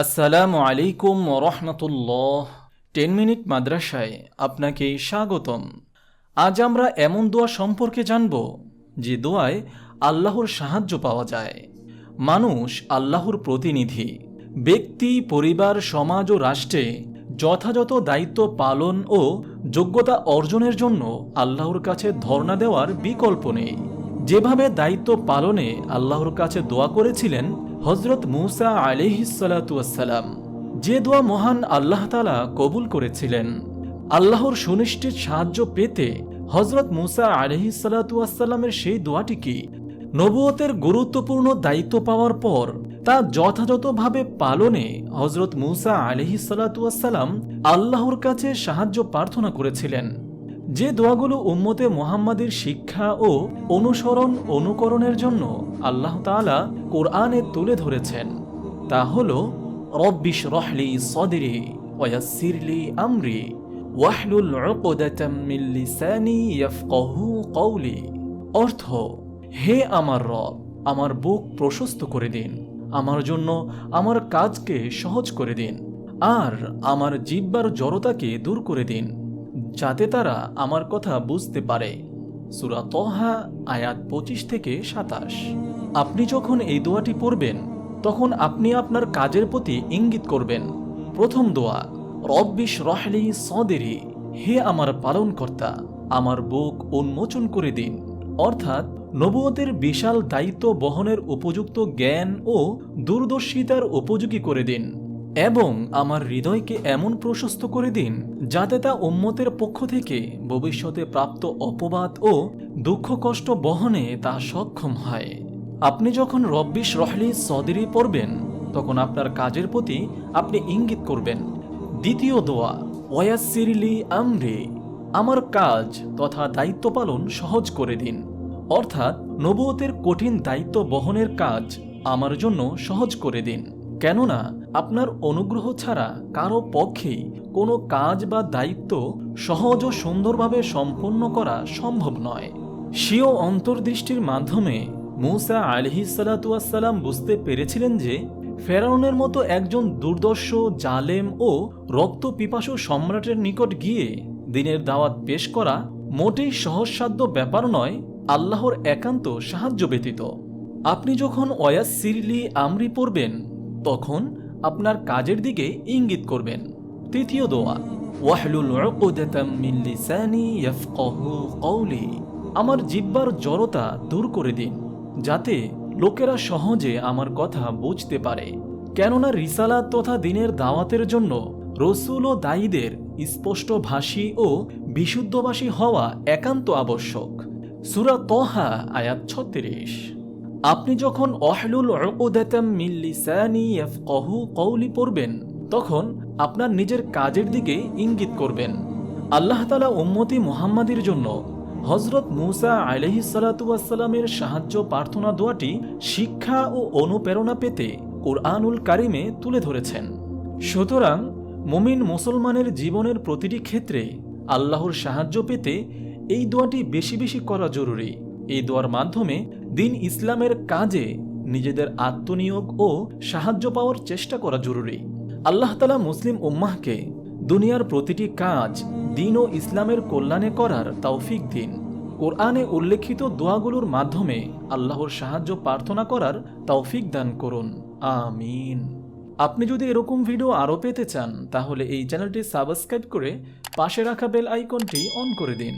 আসসালামু আলাইকুম রহমতুল্লাহ। Ten minute মাদ্রাসায় আপনাকে স্বাগতম। আজ আমরা এমন দোয়া সম্পর্কে জানব, যে দোয়ায় আল্লাহর সাহায্য পাওয়া যায়। মানুষ আল্লাহর প্রতিনিধি। ব্যক্তি, পরিবার, সমাজ ও রাষ্ট্রে যথাযথ দায়িত্ব পালন ও যোগ্যতা অর্জনের জন্য আল্লাহর কাছে ধর্ণা দেওয়ার বিকল্প নেই। যেভাবে দায়িত্ব পালনে আল্লাহর কাছে দোয়া করেছিলেন হজরত মুসা আলিহিসালাতুয়াসাল্লাম যে দোয়া মহান আল্লাহ তালা কবুল করেছিলেন, আল্লাহর সুনিশ্চিত সাহায্য পেতে হজরত মুসা আলহিসাল্লাতুয়াসাল্লামের সেই দোয়াটি কি নবুয়তের গুরুত্বপূর্ণ দায়িত্ব পাওয়ার পর তা যথাযথভাবে পালনে হজরত মুসা আলহিসাল্লাতুয়াসাল্লাম আল্লাহর কাছে সাহায্য প্রার্থনা করেছিলেন। যে দোয়াগুলো উম্মতে মোহাম্মদের শিক্ষা ও অনুসরণ অনুকরণের জন্য আল্লাহ তাআলা কোরআনে তুলে ধরেছেন, তা হল রব্বিশ রহলি সদরি ওয়াসিরলি আমরি ওয়াহলুল লিসানি ইয়াফকাহু অর্থ, হে আমার রব, আমার বুক প্রশস্ত করে দিন, আমার জন্য আমার কাজকে সহজ করে দিন, আর আমার জিব্বার জড়তাকে দূর করে দিন। যাতে তারা আমার কথা বুঝতে পারে। সুরা তহা আয়াত পঁচিশ থেকে সাতাশ। আপনি যখন এই দোয়াটি পড়বেন, তখন আপনি আপনার কাজের প্রতি ইঙ্গিত করবেন। প্রথম দোয়া রব্বিশ রহলি সদেরি, হে আমার পালনকর্তা, আমার বুক উন্মোচন করে দিন। অর্থাৎ, নবুয়তের বিশাল দায়িত্ব বহনের উপযুক্ত জ্ঞান ও দূরদর্শিতার উপযোগী করে দিন। এবং আমার হৃদয়কে এমন প্রশস্ত করে দিন যাতে তা উম্মতের পক্ষ থেকে ভবিষ্যতে প্রাপ্ত অপবাদ ও দুঃখ কষ্ট বহনে তা সক্ষম হয়। আপনি যখন রব্বিশ রহলি সদেরি পড়বেন, তখন আপনার কাজের প্রতি আপনি ইঙ্গিত করবেন। দ্বিতীয় দোয়া ওয়াসিরলি আমরে আমার কাজ তথা দায়িত্ব পালন সহজ করে দিন। অর্থাৎ নবুয়তের কঠিন দায়িত্ব বহনের কাজ আমার জন্য সহজ করে দিন। কেননা আপনার অনুগ্রহ ছাড়া কারও পক্ষেই কোনো কাজ বা দায়িত্ব সহজ ও সুন্দরভাবে সম্পন্ন করা সম্ভব নয়। স্বীয় অন্তর্দৃষ্টির মাধ্যমে মৌসা আলহিসাল্লাতুয়াসাল্লাম বুঝতে পেরেছিলেন যে ফেরাউনের মতো একজন দুর্দর্শ, জালেম ও রক্ত পিপাসু সম্রাটের নিকট গিয়ে দিনের দাওয়াত পেশ করা মোটেই সহজসাধ্য ব্যাপার নয়, আল্লাহর একান্ত সাহায্য ব্যতীত। আপনি যখন ওয়াস সিরলি আমরি পড়বেন তখন আপনার কাজের দিকে ইঙ্গিত করবেন। তৃতীয় দোয়া, ওয়াহলুল মিন আমার জিব্বার জড়তা দূর করে দিন, যাতে লোকেরা সহজে আমার কথা বুঝতে পারে। কেননা রিসালাত তথা দিনের দাওয়াতের জন্য রসুল ও দায়ীদের স্পষ্ট ভাষী ও বিশুদ্ধভাষী হওয়া একান্ত আবশ্যক। সুরা তহা আয়াত ছত্রিশ। আপনি যখন অহলুল কওলি পড়বেন, তখন আপনার নিজের কাজের দিকে ইঙ্গিত করবেন। আল্লাহ তালা উম্মতি মুহাম্মাদির জন্য হজরত মুসা আলহিসাল্লামের সাহায্য প্রার্থনা দোয়াটি শিক্ষা ও অনুপ্রেরণা পেতে কোরআনুল কারিমে তুলে ধরেছেন। সুতরাং মুমিন মুসলমানের জীবনের প্রতিটি ক্ষেত্রে আল্লাহর সাহায্য পেতে এই দোয়াটি বেশি বেশি করা জরুরি। এই দোয়ার মাধ্যমে দিন ইসলামের কাজে নিজেদের আত্মনিয়োগ ও সাহায্য পাওয়ার চেষ্টা করা জরুরি। আল্লাহ তালা মুসলিম উম্মাহকে দুনিয়ার প্রতিটি কাজ দিন ও ইসলামের কল্যাণে করার তৌফিক দিন। কোরআনে উল্লেখিত দোয়াগুলোর মাধ্যমে আল্লাহর সাহায্য প্রার্থনা করার তৌফিক দান করুন। আমিন। আপনি যদি এরকম ভিডিও আরও পেতে চান, তাহলে এই চ্যানেলটি সাবস্ক্রাইব করে পাশে রাখা বেল আইকনটি অন করে দিন।